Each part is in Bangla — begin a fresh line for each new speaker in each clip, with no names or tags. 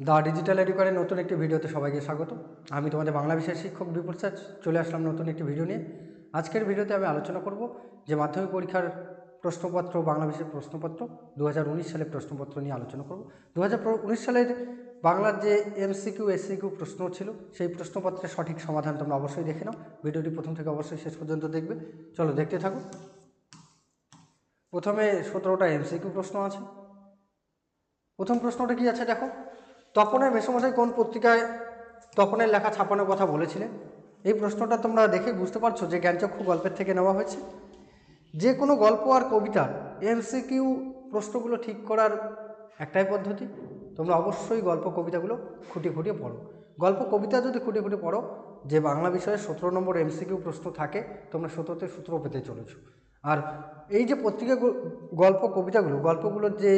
দ্য ডিজিটাল এডুকারের নতুন একটি ভিডিওতে সবাইকে স্বাগত। আমি তোমাদের বাংলা বিষয়ের শিক্ষক বিপুল স্যার, চলে আসলাম নতুন একটি ভিডিও নিয়ে। আজকের ভিডিওতে আমি আলোচনা করব যে মাধ্যমিক পরীক্ষার প্রশ্নপত্র, বাংলা বিষয়ের প্রশ্নপত্র দু হাজার উনিশ সালের প্রশ্নপত্র নিয়ে আলোচনা করব। দু হাজার উনিশ সালের বাংলার যে এমসিকিউ, এসসিকিউ প্রশ্ন ছিল, সেই প্রশ্নপত্রের সঠিক সমাধান তোমরা অবশ্যই দেখে নাও। ভিডিওটি প্রথম থেকে অবশ্যই শেষ পর্যন্ত দেখবে। চলো দেখতে থাকো। প্রথমে সতেরোটা এমসিকিউ প্রশ্ন আছে। প্রথম প্রশ্নটা কি আছে দেখো? তপনের মেসমশাই কোন পত্রিকায় তপনের লেখা ছাপানোর কথা বলেছিলেন? এই প্রশ্নটা তোমরা দেখে বুঝতে পারছ যে জ্ঞানচক্ষু গল্পের থেকে নেওয়া হয়েছে। যে কোনো গল্প আর কবিতার এমসিকিউ প্রশ্নগুলো ঠিক করার একটাই পদ্ধতি। তোমরা অবশ্যই গল্প কবিতাগুলো খুঁটিয়ে খুঁটিয়ে পড়ো। গল্প কবিতা যদি খুঁটিয়ে খুঁটিয়ে পড়ো, যে বাংলা বিষয়ে সতেরো নম্বর এমসিকিউ প্রশ্ন থাকে, তোমরা সতেরোতে সূত্র পেতে চলেছো। আর এই যে পত্রিকা গল্প কবিতাগুলো, গল্পগুলোর যে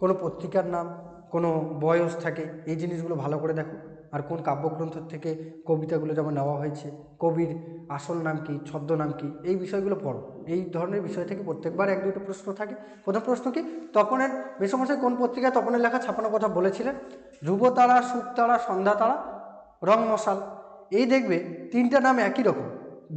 কোনো পত্রিকার নাম কোনো বয়স থাকে, এই জিনিসগুলো ভালো করে দেখো। আর কোন কাব্যগ্রন্থ থেকে কবিতাগুলো যেমন নেওয়া হয়েছে, কবির আসল নাম কি, ছদ্ম নাম কি, এই বিষয়গুলো পড়ো। এই ধরনের বিষয় থেকে প্রত্যেকবার এক দুটো প্রশ্ন থাকে। প্রথম প্রশ্ন কি, তপনের মেসমশাই কোন পত্রিকায় তপনের লেখা ছাপানোর কথা বলেছিলেন? ধ্রুবতারা, সুখতারা, সন্ধ্যাতারা রং মশাল এই দেখবে তিনটা নাম একই রকম,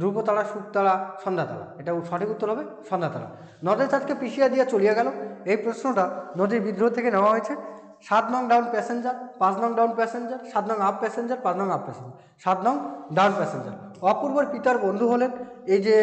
ধ্রুবতারা, সুখতারা, সন্ধ্যাতারা। এটা সঠিক উত্তর হবে সন্ধ্যাতারা। নদের চাঁদকে পিছিয়ে দিয়ে চলিয়া গেল। এই প্রশ্নটা নদীর বিদ্রোহ থেকে নেওয়া হয়েছে। সাত নং ডাউন প্যাসেঞ্জার, পাঁচ নং ডাউন প্যাসেঞ্জার, সাত নং আপ প্যাসেঞ্জার, পাঁচ নং আপ প্যাসেঞ্জার, সাত নং ডাউন প্যাসেঞ্জার। অপূর্বর পিতার বন্ধু হলেন এই যে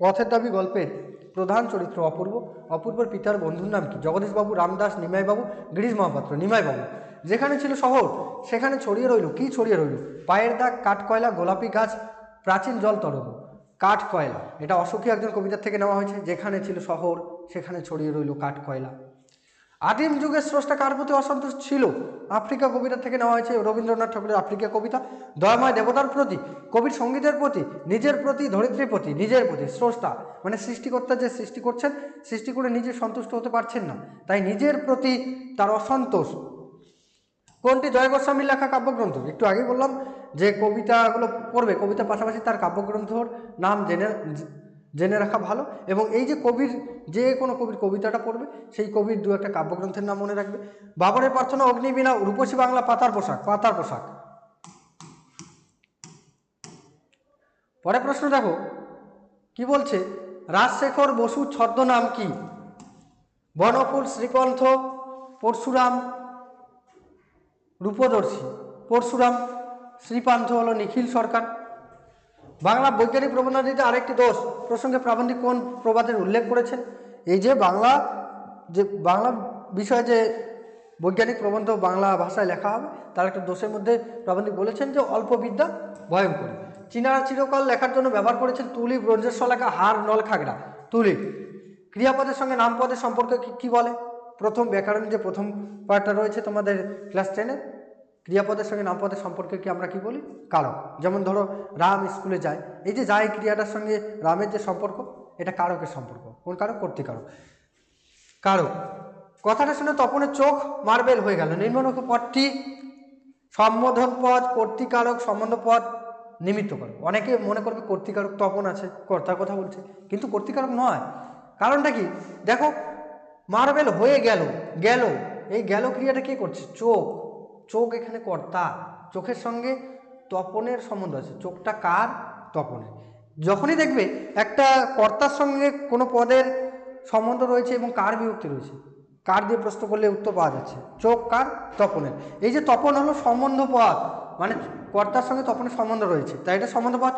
পথের দাবি গল্পের প্রধান চরিত্র অপূর্ব। অপূর্বর পিতার বন্ধুর নাম কি? জগদীশবাবু, রামদাস, নিমাইবাবু, গিরিশ মহাপাত্র, নিমাইবাবু। যেখানে ছিল শহর, সেখানে ছড়িয়ে রইল। কি ছড়িয়ে রইল? পায়ের দাগ, কাঠ কয়লা, গোলাপি গাছ, প্রাচীন জল তরঙ্গ। কাঠ কয়লা। এটা অসুখী একজন কবিতার থেকে নেওয়া হয়েছে। যেখানে ছিল শহর, সেখানে ছড়িয়ে রইল কাঠ কয়লা। আদিম যুগের স্রষ্টা কার প্রতি অসন্তুষ্ট ছিল? আফ্রিকা কবিতা থেকে নেওয়া হয়েছে রবীন্দ্রনাথ ঠাকুরের আফ্রিকা কবিতা। দয়াময় দেবতার প্রতি, কবির সঙ্গীতের প্রতি, নিজের প্রতি, ধরিত্রীর প্রতি, নিজের প্রতি, স্রষ্টা। মানে সৃষ্টিকর্তা যে সৃষ্টি করছেন, সৃষ্টি করে নিজে সন্তুষ্ট হতে পারছেন না। তাই নিজের প্রতি তার অসন্তোষ। কোনটি? জয় গোস্বামীর লেখা কাব্যগ্রন্থ। একটু আগেই বললাম যে কবিতাগুলো পড়বে, কবিতার পাশাপাশি তার কাব্যগ্রন্থর নাম জেনে জেনে রাখা ভালো এবং এই যে কবির, যে কোনো কবির কবিতাটা পড়বে, সেই কবির দু একটা কাব্যগ্রন্থের নাম মনে রাখবে। বাবরের প্রার্থনা অগ্নিবীণা, রূপসী বাংলা, পাতার পোশাক পাতার পোশাক। পরে প্রশ্ন দেখো, কি বলছে? রাজশেখর বসু ছদ্মনাম কি? বনফুল, শ্রীকণ্ঠ, পরশুরাম, রূপদর্শী। পরশুরাম, শ্রীপান্থ হলো নিখিল সরকার। বাংলা বৈজ্ঞানিক প্রবন্ধটিতে আরেকটি দোষ, প্রসঙ্গে প্রাবন্ধিক কোন প্রবাদের উল্লেখ করেছেন? এই যে বাংলা যে বাংলা বিষয়ে যে বৈজ্ঞানিক প্রবন্ধ বাংলা ভাষায় লেখা হবে, তার একটা দোষের মধ্যে প্রাবন্ধিক বলেছেন যে অল্প বিদ্যা ভয়ঙ্কর। চীনারা চিরকাল লেখার জন্য ব্যবহার করেছেন তুলি, ব্রঞ্জের শলাকা হার নল, খাগড়া। তুলি, ক্রিয়াপদের সঙ্গে নামপদের সম্পর্কে কি- কি বলে? প্রথম ব্যাকরণ যে প্রথম পার্টটা রয়েছে তোমাদের ক্লাস টেনে ক্রিয়াপদের সঙ্গে নামপদের সম্পর্কে কি আমরা কি বলি? কারক। যেমন ধরো, রাম স্কুলে যায়। এই যে যায় ক্রিয়াটার সঙ্গে রামের যে সম্পর্ক, এটা কারকের সম্পর্ক। কোন কারক? কর্তৃকারক। কারক। কথাটা শুনে তপনের চোখ মার্বেল হয়ে গেল। নির্মাণক পদটি সম্বোধন পদ, কর্তৃকারক সম্বন্ধ পদ নিমিত্ত কারক অনেকে মনে করবে কর্তৃকারক তপন আছে, কর্তার কথা বলছে। কিন্তু কর্তৃকারক নয়। কারণটা কি? দেখো, মার্বেল হয়ে গেল। গেল। এই গেল ক্রিয়াটা কে করছে? চোখ। চোখ এখানে কর্তা, চোখের সঙ্গে তপনের সম্বন্ধ আছে। চোখটা কার? তপনের। যখনই দেখবে একটা কর্তার সঙ্গে কোনো পদের সম্বন্ধ রয়েছে এবং কার বিভক্তি রয়েছে, কার দিয়ে প্রশ্ন করলে উত্তর পাওয়া যাচ্ছে? চোখ কার? তপনের। এই যে তপন হলো সম্বন্ধ পদ মানে কর্তার সঙ্গে তপনের সম্বন্ধ রয়েছে, তাই এটা সম্বন্ধ পদ।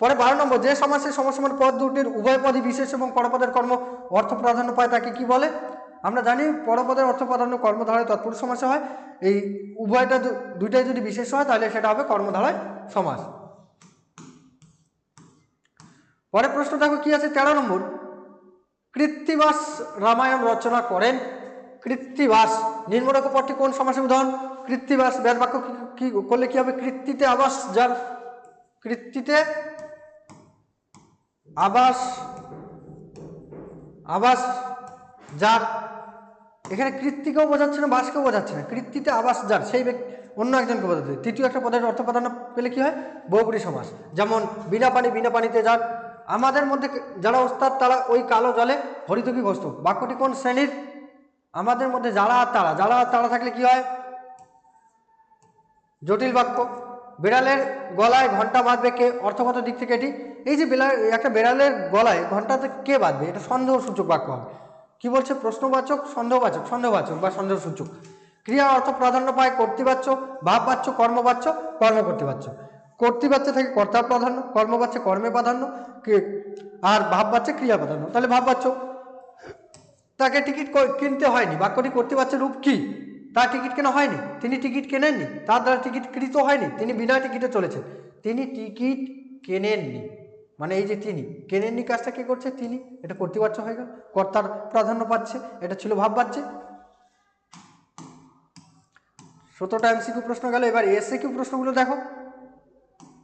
পরে বারো নম্বর, যে সমাসে সমসমান পদ দুটির উভয় পদই বিশেষ এবং পরপদের কর্ম অর্থ প্রাধান্য পায় তাকে কি বলে? আমরা জানি পরপদের অর্থ প্রাধান্য কর্মধারায় তৎপুরুষ সমাসে হয়। এই উভয়টা দুইটাই যদি বিশেষ হয়, তাহলে সেটা হবে কর্মধারায় সমাস। পরে প্রশ্ন দেখো, কি আছে? তেরো নম্বর। কৃত্তিবাস রামায়ণ রচনা করেন। কৃত্তিবাস, নির্মূলক পদটি কোন সমাসের উদাহরণ? কৃত্তিবাস ব্যাস বাক্য কি- কি করলে কি হবে? কৃত্তিতে আবাস, যার কৃত্তিতে আবাস আবাস যার, এখানে কৃত্তিকেও বোঝাচ্ছে না, বাসকেও বোঝাচ্ছে না। কৃত্তিতে আবাস যার, সেই ব্যক্তি, অন্য একজনকে বোঝাচ্ছে তৃতীয় একটা পদের অর্থ প্রাধান্য পেলে কি হয়? বহুগুড়ি সমাস। যেমন, বিনা পানি, বিনা পানিতে যার আমাদের মধ্যে যারা ওস্তাদ, তারা ওই কালো জলে হরিতকি গোস্ত। বাক্যটি কোন শ্রেণির? আমাদের মধ্যে যারা আর তারা। যারা আর তারা থাকলে কি হয়? জটিল বাক্য। বিড়ালের গলায় ঘণ্টা বাঁধবে কে? অর্থগত দিক থেকে এটি। এই যে বিড়াল, একটা বিড়ালের গলায় ঘন্টাতে কে বাঁধবে? এটা সন্দেহসূচক বাক্য হবে। কি বলছে? প্রশ্নবাচক, সন্দেহবাচক সন্দেহবাচক বা সন্দেহসূচক। ক্রিয়া অর্থ প্রাধান্য পায় কর্তৃবাচ্য, ভাববাচ্য, কর্মবাচ্য, কর্মকর্তৃবাচ্য। কর্তৃবাচ্য থেকে কর্তা প্রাধান্য, কর্মবাচ্যে কর্মে প্রাধান্য আর ভাববাচ্যে ক্রিয়া প্রাধান্য। তাহলে ভাব ভাববাচ্য, তাকে টিকিট কিনতে হয়নি। বাক্যটি কর্তৃপক্ষের রূপ কি? তার টিকিট কেনা হয়নি। তিনি টিকিট কেনেননি? তার দ্বারা টিকিট কৃত হয়নি। তিনি বিনা টিকিটে চলেছেন। তিনি টিকিট কেনেননি। মানে এই যে তিনি কেনেননি কাজটা কে করছে? তিনি। এটা কর্তৃপক্ষ হয়ে গেল। কর্তার প্রাধান্য পাচ্ছে। এটা ছিল ভাব পাচ্ছে সতেরোটা এমসিকিউ প্রশ্ন গেল। এবার এসে এসসিকিউ প্রশ্নগুলো দেখো।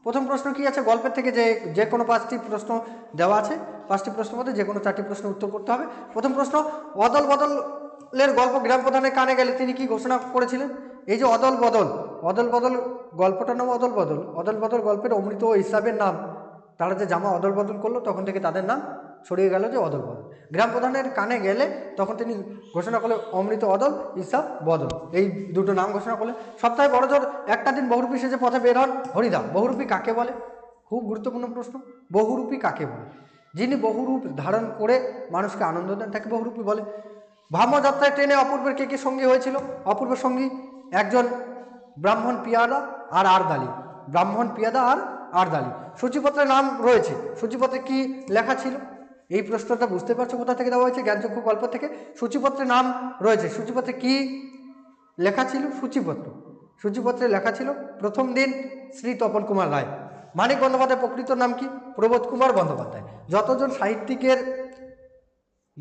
প্রথম প্রশ্ন কি আছে? গল্পের থেকে যে যে কোনো পাঁচটি প্রশ্ন দেওয়া আছে, পাঁচটি প্রশ্ন মধ্যে যে কোনো চারটি প্রশ্ন উত্তর করতে হবে। প্রথম প্রশ্ন, অদল বদলের গল্প গ্রাম প্রধানের কানে গেলে তিনি কি ঘোষণা করেছিলেন? এই যে অদল বদল অদল বদল গল্পটার নাম অদল বদল। অদল বদল গল্পের অমৃত হিসাবের নাম। তারা যে জামা অদল বদল করল, তখন থেকে তাদের নাম ছড়িয়ে গেল যে অদল বদল গ্রাম প্রধানের কানে গেলে তখন তিনি ঘোষণা করলেন, অমৃত অদল ইসাব বদল। এই দুটো নাম ঘোষণা করলেন। সপ্তাহে বড় জোর, একটা দিন বহুরূপী সেজে পথে বের হন হরিদা বহুরূপী কাকে বলে? খুব গুরুত্বপূর্ণ প্রশ্ন। বহুরূপী কাকে বলে? যিনি বহুরূপ ধারণ করে মানুষকে আনন্দ দেন, তাকে বহুরূপী বলে। ভাম্যযাত্রায় ট্রেনে অপূর্বের কে কে সঙ্গী হয়েছিল? অপূর্বের সঙ্গী একজন ব্রাহ্মণ পিয়াদা আর আরদালি। ব্রাহ্মণ পিয়াদা আর আরদালি। সূচিপত্রের নাম রয়েছে। সূচিপত্রে কি লেখা ছিল? এই প্রশ্নটা বুঝতে পারছ কোথা থেকে দেওয়া হয়েছে? জ্ঞানচক্ষু গল্প থেকে। সূচিপত্রের নাম রয়েছে। সূচিপত্রে কি লেখা ছিল? সূচিপত্র। সূচিপত্রে লেখা ছিল, প্রথম দিন শ্রী তপন কুমার রায়। মানিক বন্দ্যোপাধ্যায় প্রকৃত নাম কি? প্রবোধ কুমার বন্দ্যোপাধ্যায়। যতজন সাহিত্যিকের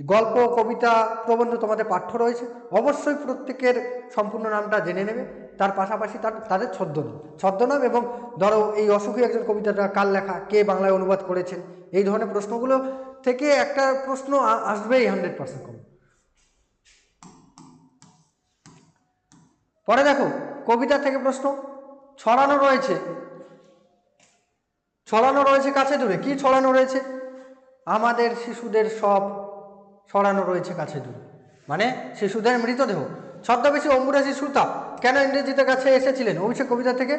গল্প, কবিতা প্রবন্ধ তোমাদের পাঠ্য রয়েছে, অবশ্যই প্রত্যেকের সম্পূর্ণ নামটা জেনে নেবে। তার পাশাপাশি তার, তাদের ছদ্মনাম। ছদ্মনাম এবং ধরো এই অসুখী একজন কবিতাটা কার লেখা, কে বাংলায় অনুবাদ করেছেন, এই ধরনের প্রশ্নগুলো থেকে একটা প্রশ্ন আসবেই হান্ড্রেড পার্সেন্ট কম। পরে দেখো, কবিতা থেকে প্রশ্ন, ছড়ানো রয়েছে। ছড়ানো রয়েছে কাছে দূরে। কি ছড়ানো রয়েছে? আমাদের শিশুদের সব ছড়ানো রয়েছে কাছে দূরে। মানে শিশুদের মৃতদেহ। ছদ্মবেশী অম্বুরাশি সুতা কেন ইংরেজিতে কাছে এসেছিলেন? অভিষেক কবিতা থেকে?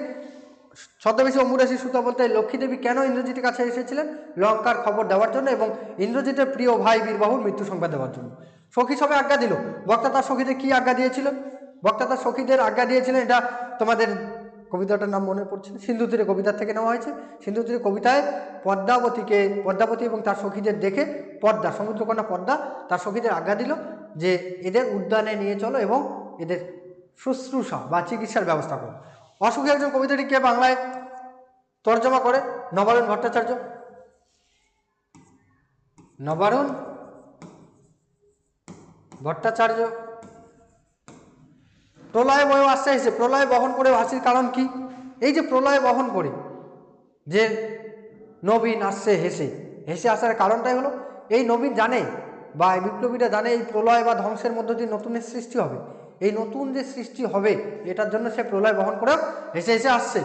ছদ্মবেশী অম্বুরাশি সুতা বলতে লক্ষ্মীদেবী কেন ইন্দ্রজিতের কাছে এসেছিলেন? লঙ্কার খবর দেওয়ার জন্য এবং ইন্দ্রজিতের প্রিয় ভাই বীরবাহুর মৃত্যু সংবাদ দেওয়ার জন্য। সখী সবে আজ্ঞা দিল। বক্তা তার সখীদের কি আজ্ঞা দিয়েছিলেন বক্তা তার সখীদের আজ্ঞা দিয়েছিলেন, এটা তোমাদের কবিতাটার নাম মনে পড়ছে সিন্ধু তীরে কবিতার থেকে নেওয়া হয়েছে। সিন্ধু তীরে কবিতায় পদ্মাবতীকে, পদ্মাবতী এবং তার সখীদের দেখে পদ্মা, সমুদ্রকন্যা পদ্মা তার সখীদের আজ্ঞা দিল যে এদের উদ্যানে নিয়ে চলো এবং এদের শুশ্রূষা বা চিকিৎসার ব্যবস্থা করো অসুখী একজন কবিতাটি কে বাংলায় তর্জমা করে? নবারুণ ভট্টাচার্য। নবারুণ ভট্টাচার্য। প্রলয় বয় আসছে এসে। প্রলয় বহন করে হাসির কারণ কি? এই যে প্রলয় বহন করে যে নবীন আসছে হেসে। হেসে আসার কারণটাই হলো, এই নবীন জানে বা এই বিপ্লবীরা জানে এই প্রলয় বা ধ্বংসের মধ্য দিয়ে নতুনের সৃষ্টি হবে। এই নতুন যে সৃষ্টি হবে, এটার জন্য সে প্রলয় বহন করে হেসে হেসে আসছে।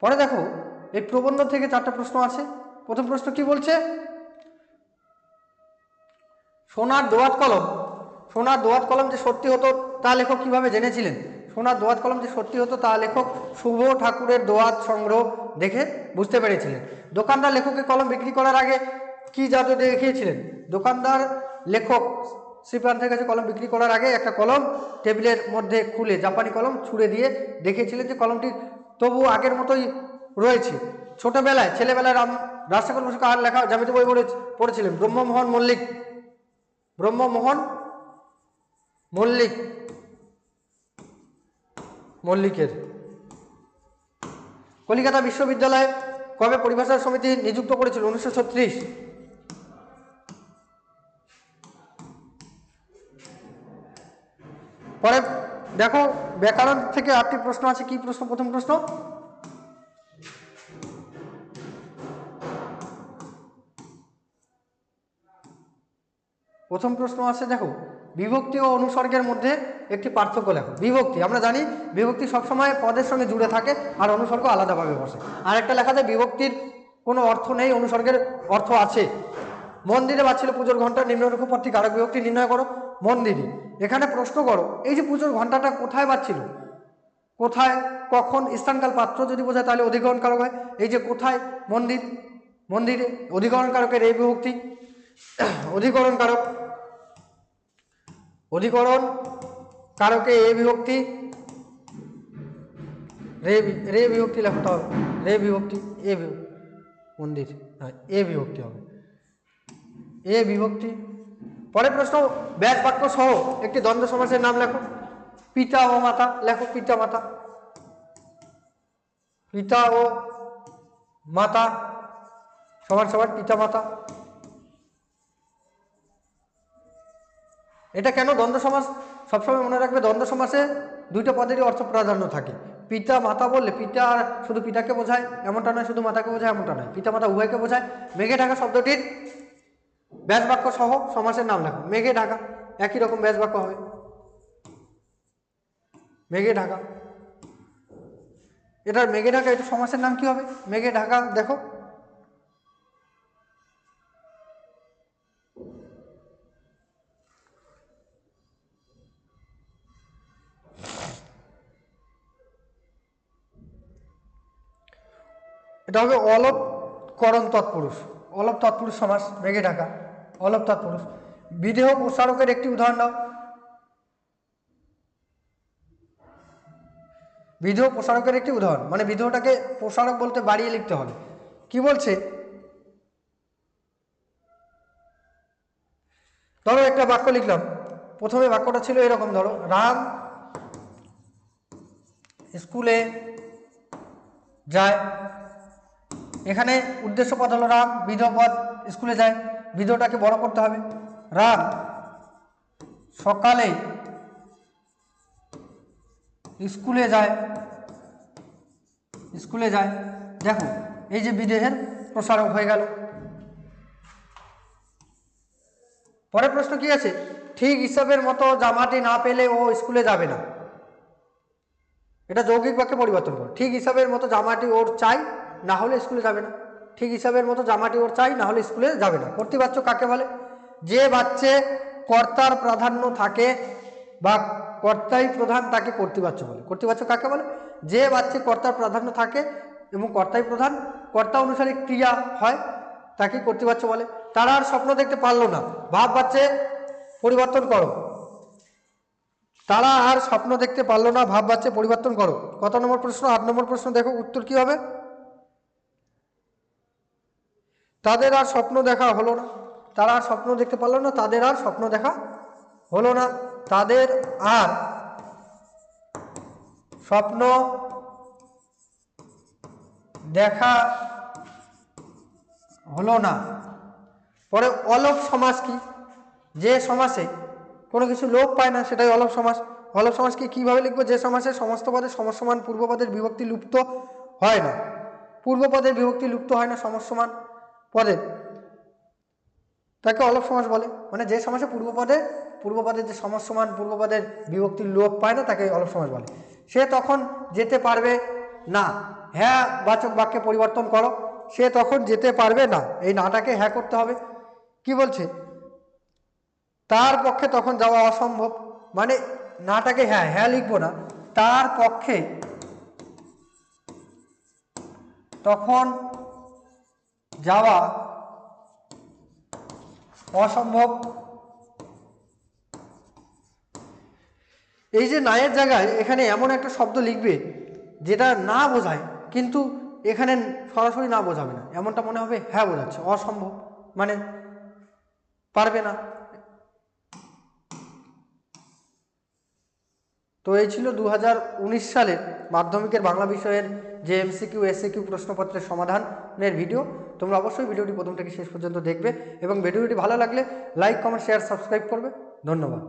পরে দেখো, এই প্রবন্ধ থেকে চারটা প্রশ্ন আছে। প্রথম প্রশ্ন কি বলছে? সোনার দোয়াত কলম। সোনার দোয়াত কলম যে সত্যি হতো, তা লেখক কীভাবে জেনেছিলেন? সোনার দোয়াত কলম যে সত্যি হতো, তা লেখক শুভ ঠাকুরের দোয়াত সংগ্রহ দেখে বুঝতে পেরেছিলেন। দোকানদার লেখকের কলম বিক্রি করার আগে কি জাদু দেখিয়েছিলেন? দোকানদার লেখক শ্রীপ্রান্তের কাছে কলম বিক্রি করার আগে একটা কলম টেবিলের মধ্যে খুলে জাপানি কলম ছুঁড়ে দিয়ে দেখেছিলেন যে কলমটি তবু আগের মতোই রয়েছে। ছোটোবেলায়, ছেলেবেলায় রাম রাজশেখর কার লেখা জ্যামিতি বই পড়ে পড়েছিলেন ব্রহ্মমোহন মল্লিক। ব্রহ্মমোহন মল্লিক। মল্লিকের। কলিকাতা বিশ্ববিদ্যালয়ে কবে পরিভাষা সমিতি নিযুক্ত করেছিল? উনিশশো ছত্রিশ। পরে দেখো ব্যাকরণ থেকে আটটি প্রশ্ন আছে, কি প্রশ্ন? প্রথম প্রশ্ন? প্রথম প্রশ্ন আছে, দেখো, বিভক্তি ও অনুসর্গের মধ্যে একটি পার্থক্য লেখো। বিভক্তি, আমরা জানি বিভক্তি সবসময় পদের সঙ্গে জুড়ে থাকে আর অনুসর্গ আলাদাভাবে বসে। আর একটা লেখা যায় বিভক্তির কোনো অর্থ নেই, অনুসর্গের অর্থ আছে। মন্দিরে বাজছিল পুজোর ঘণ্টা নিম্নরূপ পদটি কারক বিভক্তি নির্ণয় করো। মন্দিরে। এখানে প্রশ্ন করো, এই যে পুজোর ঘন্টাটা কোথায় বাজছিল? কোথায়, কখন স্থানকাল পাত্র যদি বোঝায় তাহলে অধিকরণ কারক হয়। এই যে কোথায়? মন্দির। মন্দিরে অধিকরণ কারকের এই বিভক্তি। অধিকরণ কারক অধিকরণ কারকে এ বিভক্তি। রে রে বিভক্তি লেখতে হবে। রে বিভক্তি, এ বিভক্তি মন্দির। হ্যাঁ এ বিভক্তি হবে। এ বিভক্তি পরের প্রশ্ন, ব্যাস বাক্য সহ একটি দ্বন্দ্ব সমাসের নাম লেখো। পিতা ও মাতা, লেখো পিতা, মাতা। পিতা ও মাতা, সমান সমান পিতা, মাতা। এটা কেন দ্বন্দ্ব সমাস? সবসময় মনে রাখবে, দ্বন্দ্ব সমাসে দুইটা পদেরই অর্থ প্রাধান্য থাকে। পিতা, মাতা বললে পিতা আর শুধু পিতাকে বোঝায়, এমনটা নয়, শুধু মাতাকে বোঝায়, এমনটা নয়। পিতা, মাতা উভয়কে বোঝায়। মেঘে ঢাকা শব্দটির ব্যাস বাক্য সহ সমাসের নাম লেখো। মেঘে ঢাকা, একই রকম ব্যাস বাক্য হবে। মেঘে ঢাকা। এটার মেঘে ঢাকা, এটা সমাসের নাম কি হবে? মেঘে ঢাকা, দেখো। এটা হবে অলপ করণ তৎপুরুষ। অলপ তৎপুরুষ সমাস, মেঘে ঢাকা। অলপ তৎপুরুষ বিদেহ প্রসারকের একটি উদাহরণ দাও বিদেহ প্রসারকের একটি উদাহরণ মানে বিদেহটাকে প্রসারক বলতে বাড়িয়ে লিখতে হবে। কি বলছে? ধরো একটা বাক্য লিখলাম। প্রথমে বাক্যটা ছিল এরকম, ধরো, রাম স্কুলে যায়। এখানে উদ্দেশ্য পদ হলো রাম, বিধ পদ স্কুলে যায়। বিধটাকে বড় করতে হবে। রাত সকালে স্কুলে যায়। স্কুলে যায়। দেখো, এই যে বিদেহের প্রসারক হয়ে গেল। পরের প্রশ্ন কি আছে? ঠিক হিসাবের মতো জামাটি না পেলে ও স্কুলে যাবে না। এটা যৌগিক বাক্যে পরিবর্তন করো। ঠিক হিসাবের মতো জামাটি ওর চাই, না হলে স্কুলে যাবে না। ঠিক হিসাবের মতো জামাটি ওর চাই না হলে স্কুলে যাবে না। কর্তৃবাচ্য কাকে বলে? যে বাচ্চে কর্তার প্রাধান্য থাকে বা কর্তাই প্রধান তাকে কর্তৃবাচ্য বলে। কর্তৃবাচ্য কাকে বলে? যে বাচ্চে কর্তার প্রাধান্য থাকে এবং কর্তাই প্রধান, কর্তা অনুসারে ক্রিয়া হয়, তাকে কর্তৃবাচ্য বলে। তারা আর স্বপ্ন দেখতে পারল না। ভাব বাচ্চে, পরিবর্তন করো। তারা আর স্বপ্ন দেখতে পারল না। ভাব বাচ্চে, পরিবর্তন করো। কত নম্বর প্রশ্ন? আট নম্বর প্রশ্ন। দেখো, উত্তর কি হবে? তাদের আর স্বপ্ন দেখা হলো না। তারা আর স্বপ্ন দেখতে পারল না, তাদের আর স্বপ্ন দেখা হলো না। তাদের আর স্বপ্ন দেখা হলো না। পরে অলপ সমাজ কি? যে সমাসে কোনো কিছু লোপ পায় না, সেটাই অলপ সমাস অলপ সমাজকে কীভাবে লিখব? যে সমাসে সমস্ত পদে সমসমান পূর্বপদের বিভক্তি লুপ্ত হয় না। পূর্বপদের বিভক্তি লুপ্ত হয় না, সমসমান। পদে। তাকে অলপ সমাস বলে। মানে যে সমাসে পূর্বপদে পূর্বপদের যে সমসমান পূর্বপদের বিভক্তির লোপ পায় না, তাকে অলপ সমাস বলে। সে তখন যেতে পারবে না। হ্যাঁ বাচক বাক্যে পরিবর্তন করো। সে তখন যেতে পারবে না। এই নাটাকে হ্যাঁ করতে হবে। কি বলছে? তার পক্ষে তখন যাওয়া অসম্ভব। মানে নাটাকে হ্যাঁ হ্যাঁ লিখব না। তার পক্ষে তখন যাওয়া অসম্ভব। এই যে নায়ের জায়গায় এখানে এমন একটা শব্দ লিখবে যেটা না বোঝায়, কিন্তু এখানে সরাসরি না বোঝাবে না। এমনটা মনে হবে হ্যাঁ বোঝাচ্ছে। অসম্ভব। মানে পারবে না। তো এই ছিল দু সালের মাধ্যমিকের বাংলা বিষয়ের যে এমসিকিউ এসসিকিউ প্রশ্নপত্রের সমাধানের ভিডিও তোমরা অবশ্যই ভিডিওটি প্রথম থেকে শেষ পর্যন্ত দেখবে এবং ভিডিওটি ভালো লাগলে লাইক কমেন্ট শেয়ার সাবস্ক্রাইব করবে। ধন্যবাদ।